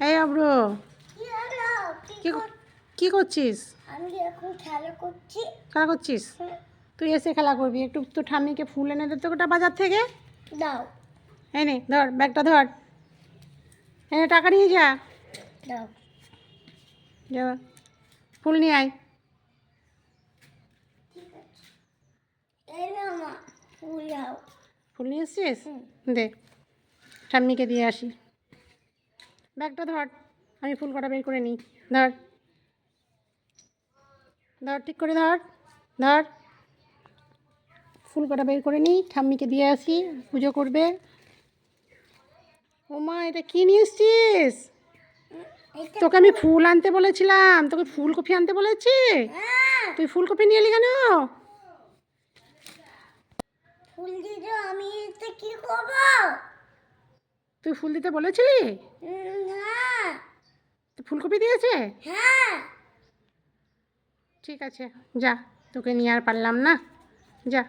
এই অব্র কি কি কি কর- কি করছিস? আমি এখন খেলা করছি। খেলা করছিস? তুই এসে খেলা করবি। একটু তো ঠাম্মিকে ফুল এনে দে তো ওটা বাজার থেকে। দাও। এই নে ধর ব্যাগটা ধর। এনে টাকা নিয়ে যা। দাও। যা। ফুল নিয়ে আয়। ফুল নিয়ে এসছিস? দে ঠাম্মিকে দিয়ে আসি। ব্যাগটা ধর আমি ফুল কটা বের করে নিই। ধর। ধর ঠিক করে ধর। ধর। ফুল কটা বের করে নিই ঠাম্মিকে দিয়ে আসি পুজো করবে। ও মা এটা কি নিয়ে এসছিস? তোকে আমি ফুল আনতে বলেছিলাম তোকে ফুলকপি আনতে বলেছি? হ্যাঁ। তুই ফুলকপি নিয়ে এলি কেন? ফুল দিতে আমি কি করব? তুই ফুল দিতে বলেছিলি? হ্যাঁ। ফুলকপি দিয়েছে? হ্যাঁ। ঠিক আছে যা তোকে নিয়ে আর পারলাম না। যা।